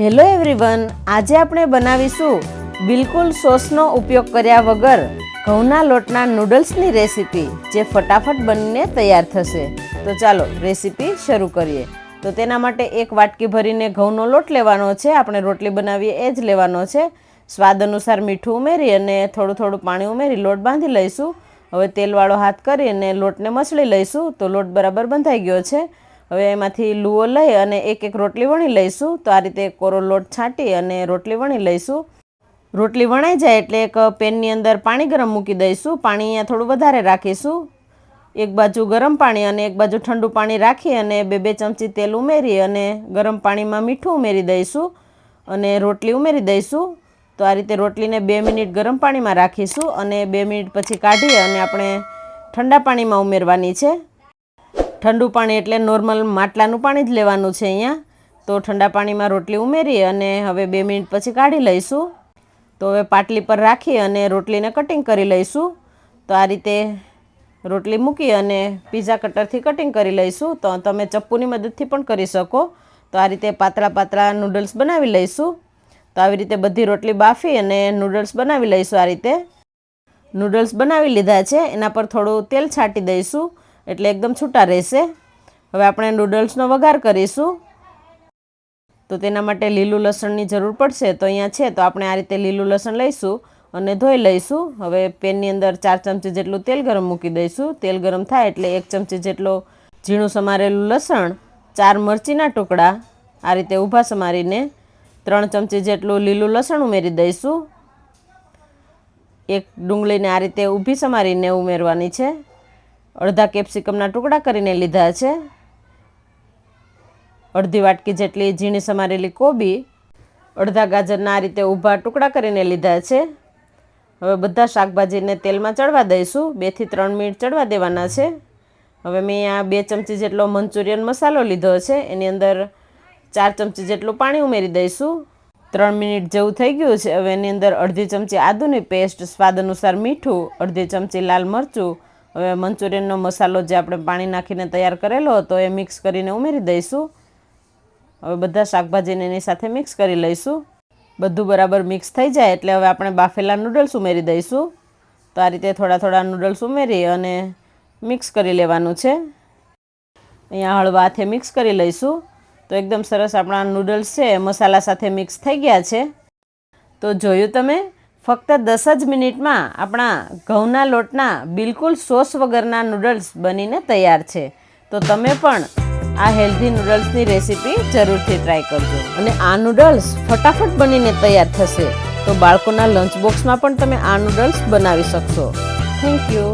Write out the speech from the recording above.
Hello everyone, આજે આપણે બનાવીશું બિલકુલ સોસનો ઉપયોગ કર્યા વગર ઘઉંના લોટના નૂડલ્સની રેસીપી, જે ફટાફટ બનીને તૈયાર થશે. તો ચાલો, રેસીપી શરૂ કરીએ. તો તેના માટે એક વાટકી ભરીને ઘઉંનો લોટ લેવાનો છે. આપણે રોટલી બનાવીએ એ જ લેવાનો છે. સ્વાદ અનુસાર મીઠું ઉમેરી અને થોડું થોડું પાણી ઉમેરી લોટ બાંધી લઈશું. હવે તેલવાળો હાથ કરી અને લોટને મસળી લઈશું. તો લોટ બરાબર બંધાઈ ગયો છે. હવે એમાંથી લુઓ લઈ અને એક એક રોટલી વણી લઈશું. તો આ રીતે કોરો લોટ છાંટી અને રોટલી વણી લઈશું. રોટલી વણાઈ જાય એટલે એક પેનની અંદર પાણી ગરમ મૂકી દઈશું. પાણી અહીંયા થોડું વધારે રાખીશું. એક બાજુ ગરમ પાણી અને એક બાજુ ઠંડુ પાણી રાખી અને બે બે ચમચી તેલ ઉમેરી અને ગરમ પાણીમાં મીઠું ઉમેરી દઈશું અને રોટલી ઉમેરી દઈશું. તો આ રીતે રોટલીને બે મિનિટ ગરમ પાણીમાં રાખીશું અને બે મિનિટ પછી કાઢી અને આપણે ઠંડા પાણીમાં ઉમેરવાની છે. ઠંડુ પાણી એટલે નોર્મલ માટલાનું પાણી જ લેવાનું છે અહીંયા. તો ઠંડા પાણીમાં રોટલી ઉમેરી અને હવે બે મિનિટ પછી કાઢી લઈશું. તો હવે પાટલી પર રાખી અને રોટલીને કટિંગ કરી લઈશું. તો આ રીતે રોટલી મૂકી અને પીઝા કટરથી કટિંગ કરી લઈશું. તો તમે ચપ્પુની મદદથી પણ કરી શકો. તો આ રીતે પાતળા પાતળા નૂડલ્સ બનાવી લઈશું. તો આવી રીતે બધી રોટલી બાફી અને નૂડલ્સ બનાવી લઈશું આ રીતે. નૂડલ્સ બનાવી લીધા છે. એના પર થોડું તેલ છાંટી દઈશું. એટલે એકદમ છૂટા રહેશે. હવે આપણે નૂડલ્સનો વઘાર કરીશું. તો તેના માટે લીલું લસણની જરૂર પડશે. તો અહીંયા છે, તો આપણે આ રીતે લીલું લસણ લઈશું અને ધોઈ લઈશું. હવે પેનની અંદર ચાર ચમચી જેટલું તેલ ગરમ મૂકી દઈશું. તેલ ગરમ થાય એટલે એક ચમચી જેટલો ઝીણું સમારેલું લસણ, ચાર મરચીના ટુકડા, આ રીતે ઊભા સમારીને ત્રણ ચમચી જેટલું લીલું લસણ ઉમેરી દઈશું. એક ડુંગળીને આ રીતે ઊભી સમારીને ઉમેરવાની છે. અડધા કેપ્સિકમના ટુકડા કરીને લીધા છે. અડધી વાટકી જેટલી ઝીણી સમારેલી કોબી અડધા ગાજરના આ રીતે ઊભા ટુકડા કરીને લીધા છે. હવે બધા શાકભાજીને તેલમાં ચડવા દઈશું. બેથી ત્રણ મિનિટ ચડવા દેવાના છે. હવે મેં આ બે ચમચી જેટલો મંચુરિયન મસાલો લીધો છે. એની અંદર ચાર ચમચી જેટલું પાણી ઉમેરી દઈશું. ત્રણ મિનિટ જેવું થઈ ગયું છે. હવે એની અંદર અડધી ચમચી આદુની પેસ્ટ, સ્વાદ અનુસાર મીઠું, અડધી ચમચી લાલ મરચું હવે મંચુરિયનનો મસાલો જે આપણે પાણી નાખીને તૈયાર કરેલો હતો એ મિક્સ કરીને ઉમેરી દઈશું. હવે બધા શાકભાજીને એની સાથે મિક્સ કરી લઈશું. બધું બરાબર મિક્સ થઈ જાય એટલે હવે આપણે બાફેલા નૂડલ્સ ઉમેરી દઈશું. તો આ રીતે થોડા થોડા નૂડલ્સ ઉમેરી અને મિક્સ કરી લેવાનું છે. અહીંયા હળવા હાથે મિક્સ કરી લઈશું. તો એકદમ સરસ આપણા નૂડલ્સ છે મસાલા સાથે મિક્સ થઈ ગયા છે. તો જોયું તમે? ફક્ત દસ જ મિનિટમાં આપણા ઘઉંના લોટના બિલકુલ સોસ વગરના નૂડલ્સ બનીને તૈયાર છે. તો તમે પણ આ હેલ્ધી નૂડલ્સની રેસીપી જરૂરથી ટ્રાય કરજો. અને આ નૂડલ્સ ફટાફટ બનીને તૈયાર થશે તો બાળકોના લંચ બોક્સમાં પણ તમે આ નૂડલ્સ બનાવી શકશો. Thank you